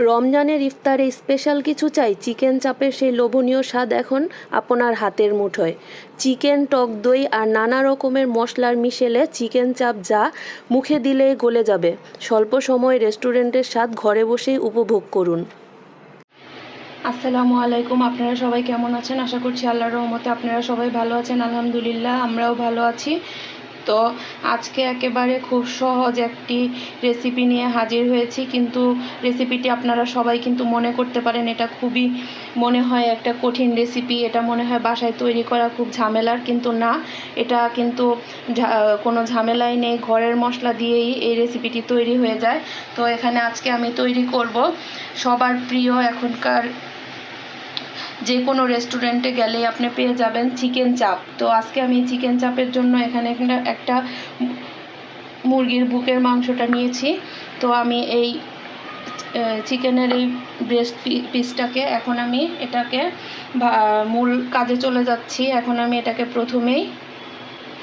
রমজানের ইফতারে স্পেশাল কিছু চাই। চিকেন চাপের সেই লোভনীয় স্বাদ এখন আপনার হাতের মুঠোয়। চিকেন, টক দই আর নানা রকমের মশলার মিশেলে চিকেন চাপ যা মুখে দিলেই গলে যাবে। স্বল্প সময় রেস্টুরেন্টের স্বাদ ঘরে বসেই উপভোগ করুন। আসসালামু আলাইকুম, আপনারা সবাই কেমন আছেন? আশা করছি আল্লাহর রহমতে আপনারা সবাই ভালো আছেন। আলহামদুলিল্লাহ, আমরাও ভালো আছি। তো আজকে একেবারে খুব সহজ একটি রেসিপি নিয়ে হাজির হয়েছি। কিন্তু রেসিপিটি আপনারা সবাই কিন্তু মনে করতে পারেন, এটা খুবই মনে হয় একটা কঠিন রেসিপি এটা মনে হয় বাসায় তৈরি করা খুব ঝামেলার, কিন্তু না। এটা কিন্তু কোনো ঝামেলাই নেই। ঘরের মশলা দিয়েই এই রেসিপিটি তৈরি হয়ে যায়। তো এখানে আজকে আমি তৈরি করব। সবার প্রিয় এখনকার যে কোনো রেস্টুরেন্টে গেলেই আপনি পেয়ে যাবেন চিকেন চাপ তো আজকে আমি চিকেন চাপের জন্য এখানে একটা মুরগির বুকের মাংসটা নিয়েছি। তো আমি এই চিকেনের এই ব্রেস্ট পিসটাকে এখন আমি এটাকে মূল কাজে চলে যাচ্ছি। এখন আমি এটাকে প্রথমেই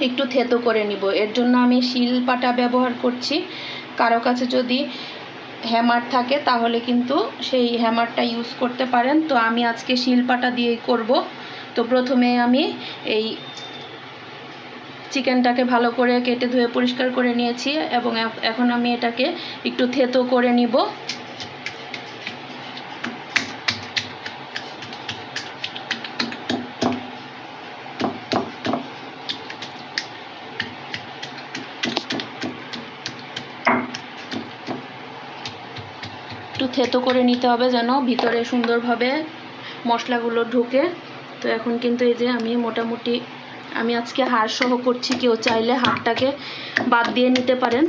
একটু থেতো করে নিব। এর জন্য আমি শিল পাটা ব্যবহার করছি। কারও কাছে যদি হ্যামার থাকে, তাহলে কিন্তু সেই হ্যামারটা ইউজ করতে পারেন। তো আমি আজকে শিলপাটা দিয়েই করব। তো প্রথমে আমি এই চিকেনটাকে ভালো করে কেটে ধুয়ে পরিষ্কার করে নিয়েছি এবং এখন আমি এটাকে একটু থেতো করে নিব। একটু থেতো করে নিতে হবে যেন ভিতরে সুন্দরভাবে মশলাগুলো ঢুকে। তো এখন কিন্তু এই যে আমি মোটামুটি আমি আজকে হাড় সহ করছি, কেউ চাইলে হাড়টাকে বাদ দিয়ে নিতে পারেন।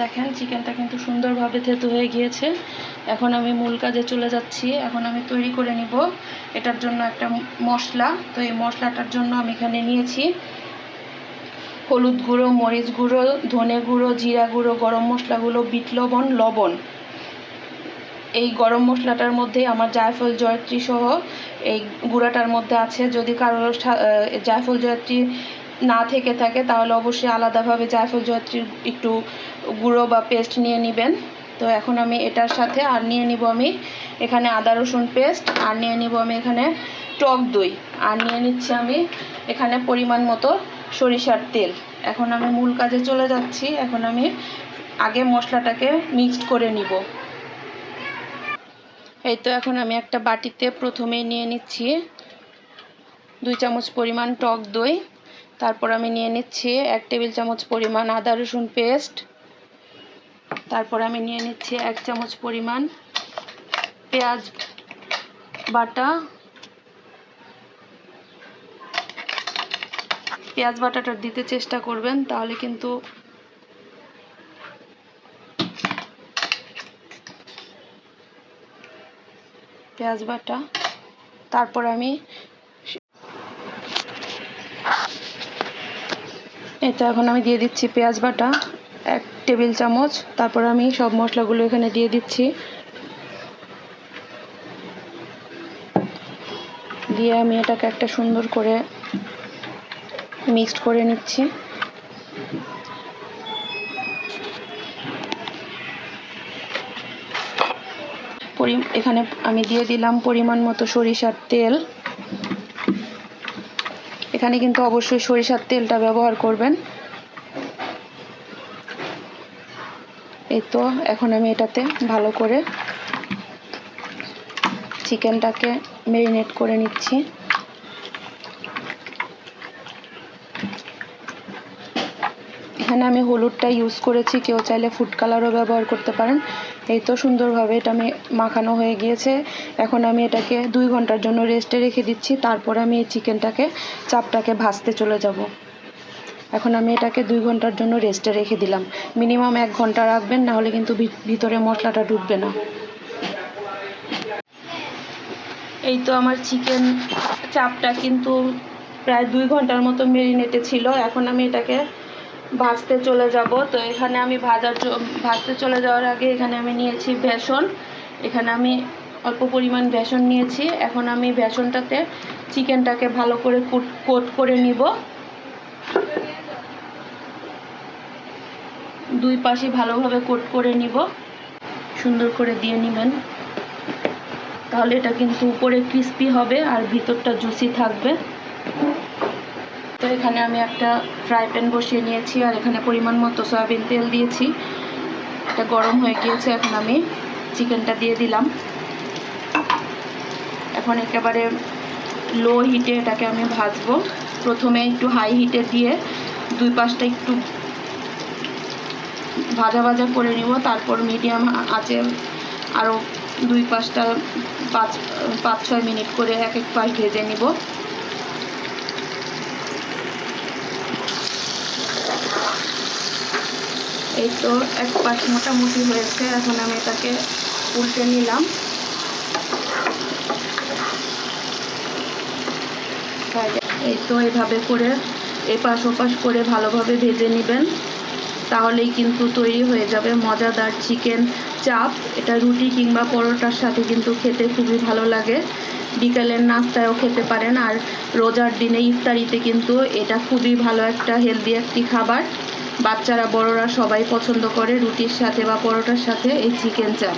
দেখেন চিকেনটা কিন্তু সুন্দরভাবে থেতু হয়ে গিয়েছে। এখন আমি মূল কাজে চলে যাচ্ছি। এখন আমি তৈরি করে নিব। এটার জন্য একটা মশলা। তো এই মশলাটার জন্য আমি এখানে নিয়েছি হলুদ গুঁড়ো, মরিচ গুঁড়ো, ধনে গুঁড়ো, জিরা গুঁড়ো, গরম মশলাগুলো, বিট লবণ লবণ। এই গরম মশলাটার মধ্যে আমার জায়ফল জয়ত্রী সহ এই গুঁড়াটার মধ্যে আছে। যদি কারোর জায়ফল জয়ত্রী না থেকে থাকে, তাহলে অবশ্যই আলাদাভাবে জায়ফল জয়ত্রীর একটু গুঁড়ো বা পেস্ট নিয়ে নেবেন। তো এখন আমি এটার সাথে, আর নিয়ে নিব আমি এখানে আদা রসুন পেস্ট আর নিয়ে নিব আমি এখানে টক দই। আর নিয়ে নিচ্ছি আমি এখানে পরিমাণ মতো সরিষার তেল। এখন আমি মূল কাজে চলে যাচ্ছি। এখন আমি আগে মশলাটাকে মিক্সড করে নিব। এই তো এখন আমি একটা বাটিতে প্রথমেই নিয়ে নিচ্ছি। দুই চামচ পরিমাণ টক দই। তারপর আমি নিয়ে নিচ্ছি এক টেবিল চামচ পরিমাণ আদা রসুন পেস্ট। তারপর আমি নিয়ে নিচ্ছি এক চামচ পরিমাণ পেঁয়াজ বাটা। পেঁয়াজ বাটাটা দিতে চেষ্টা করবেন, তাহলে কিন্তু পেঁয়াজ বাটা। তারপর আমি তো এখন আমি দিয়ে দিচ্ছি পেঁয়াজ বাটা, এক টেবিল চামচ। তারপর আমি সব মশলাগুলো এখানে দিয়ে দিচ্ছি। দিয়ে আমি এটাকে একটা সুন্দর করে মিক্সড করে নিচ্ছি। এখানে আমি দিয়ে দিলাম পরিমাণ মতো সরিষার তেল। এখানে কিন্তু অবশ্যই সরিষার তেলটা ব্যবহার করবেন। এই তো, এখন আমি এটাতে ভালো করে চিকেনটাকে মেরিনেট করে নিচ্ছি। এখানে আমি হলুদটা ইউজ করেছি, কেউ চাইলে ফুড কালারও ব্যবহার করতে পারেন। এই তো সুন্দরভাবে এটা আমি মাখানো হয়ে গিয়েছে। এখন আমি এটাকে দুই ঘণ্টার জন্য রেস্টে রেখে দিচ্ছি, তারপর আমি এই চিকেনটাকে, চাপটাকে ভাজতে চলে যাব। এখন আমি এটাকে দুই ঘণ্টার জন্য রেস্টে রেখে দিলাম। মিনিমাম এক ঘণ্টা রাখবেন নাহলে কিন্তু ভিতরে মশলাটা ঢুকবে না। এই তো আমার চিকেন চাপটা কিন্তু প্রায় দুই ঘণ্টার মতো মেরিনেটে ছিল। এখন আমি এটাকে ভাজতে চলে যাব। তো এখানে আমি ভাজার ভাজতে চলে যাওয়ার আগে এখানে আমি নিয়েছি বেসন। এখানে আমি অল্প পরিমাণ বেসন নিয়েছি। এখন আমি বেসনটাতে চিকেনটাকে ভালো করে কোট করে নিব। দুই পাশে ভালোভাবে কোট করে নিব। সুন্দর করে দিয়ে নেবেন। তাহলে এটা কিন্তু উপরে ক্রিস্পি হবে আর ভিতরটা জুসি থাকবে। তো এখানে আমি একটা ফ্রাই প্যান বসিয়ে নিয়েছি আর এখানে পরিমাণ মতো সয়াবিন তেল দিয়েছি। এটা গরম হয়ে গিয়েছে, এখন আমি চিকেনটা দিয়ে দিলাম। এখন একেবারে লো হিটে এটাকে আমি ভাজবো। প্রথমে একটু হাই হিটে দিয়ে দুই পাশটা একটু ভাজা ভাজা করে নিব, তারপর মিডিয়াম আঁচে আরও দুই পাঁচটা, পাঁচ পাঁচ, ছয় মিনিট করে এক এক পাশ ভেজে নিব। এই তো এক পাশ মোটামুটি হয়েছে, এখন আমি এটাকে উল্টে নিলাম। এই তো এভাবে করে এপাশ ওপাশ করে ভালোভাবে ভেজে নেবেন। তাহলেই কিন্তু তৈরি হয়ে যাবে মজাদার চিকেন চাপ। এটা রুটি কিংবা পরোটার সাথে কিন্তু খেতে খুবই ভালো লাগে। বিকালের নাস্তায়ও খেতে পারেন। আর রোজার দিনে ইফতারিতে কিন্তু এটা খুবই ভালো একটা হেলদি একটি খাবার। বাচ্চারা, বড়রা সবাই পছন্দ করে রুটির সাথে বা পরোটার সাথে এই চিকেন চাপ।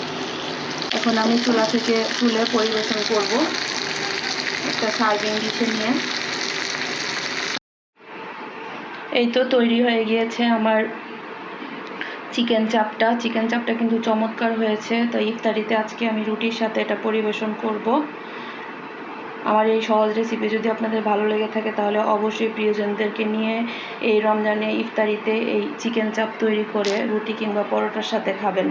এখন আমি চুলা থেকে তুলে পরিবেশন করব। একটা সার্ভিং ডিশে নিয়ে। এই তো তৈরি হয়ে গিয়েছে আমার চিকেন চাপটা। চিকেন চাপটা কিন্তু চমৎকার হয়েছে। তো ইফতারিতে আজকে আমি রুটির সাথে এটা পরিবেশন করব। আমার এই সহজ রেসিপি যদি আপনাদের ভালো লেগে থাকে, তাহলে অবশ্যই প্রিয়জনদেরকে নিয়ে এই রমজানে ইফতারিতে এই চিকেন চাপ তৈরি করে রুটি কিংবা পরোটার সাথে খাবেন।